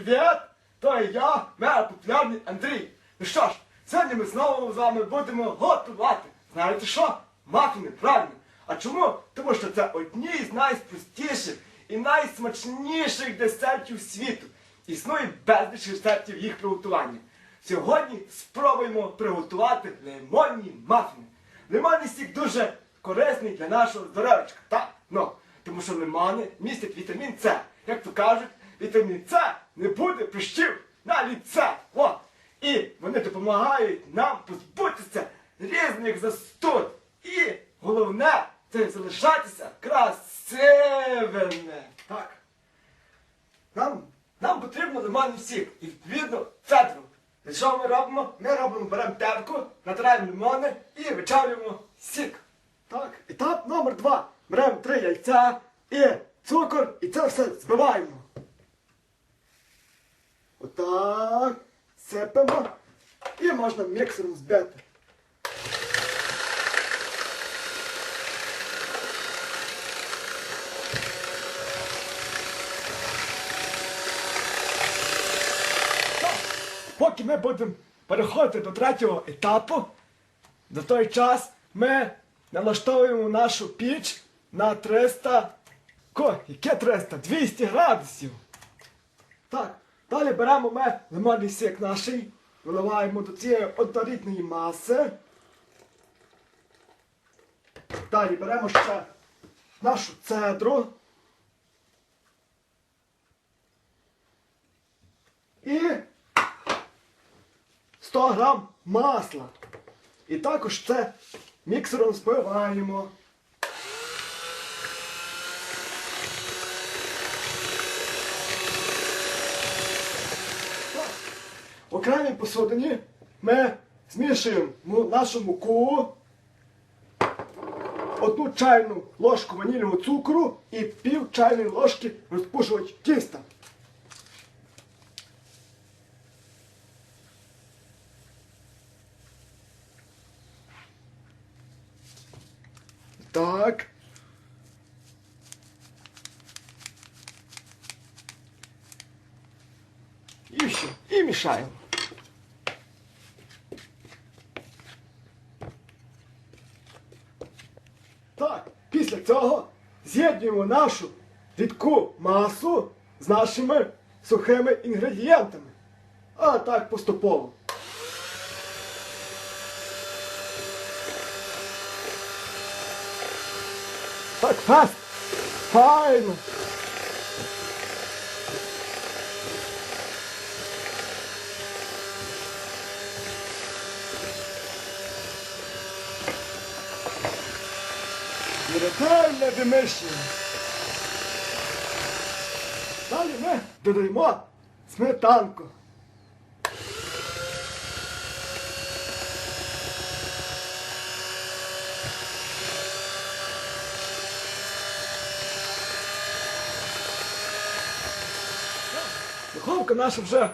привіт! То і я, мега популярний Андрій. Ну що ж, сьогодні ми знову з вами будемо готувати. Знаєте що? Мафіни, правильно. А чому? Тому що це одні з найпростіших і найсмачніших десертів світу. Існує безліч рецептів їх приготування. Сьогодні спробуємо приготувати лимонні мафіни. Лимонний сік дуже корисний для нашого здоров'ячка, так? Ну, тому що лимони містять вітамін С. Як то кажуть, вітамін С не буде прищів на ліце. О! І вони допомагають нам позбутися різних застуд. І головне це залишатися красивими. Так. Нам, нам потрібно лимонний сік і відповідно цедру. І що ми робимо? Ми робимо, беремо терку, натираємо лимони і вичавлюємо сік. Так, етап номер два. Беремо три яйця і цукор, і це все збиваємо. Отак. Сипемо. І можна міксером збити. Поки ми будемо переходити до третього етапу, за той час ми налаштовуємо нашу піч на 300. Ко, яке 300? 200 градусів. Так, далі беремо ми лимонний сік наш, виливаємо до цієї однорідної маси. Далі беремо ще нашу цедру. І 100 грам масла. І також це міксером збиваємо. Окремій посудині ми змішуємо нашу муку, одну чайну ложку ванільного цукру і пів чайної ложки розпушувач тіста. Так. І ще, і мішаємо. Так, після цього з'єднуємо нашу рідку масу з нашими сухими інгредієнтами. А так поступово. Так, фест! Файно! Ретельне вимишення. Далі ми додаємо сметанку. Духовка наша вже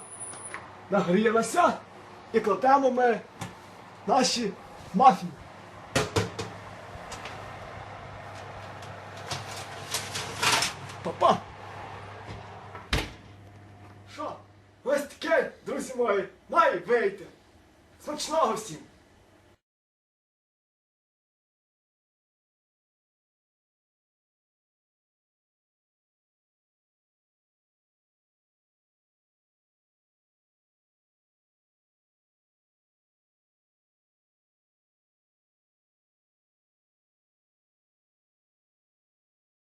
нагрілася і кладемо ми наші мафіни. Папа! Що? Ось таке, друзі мої, має вийти. Смачного всім!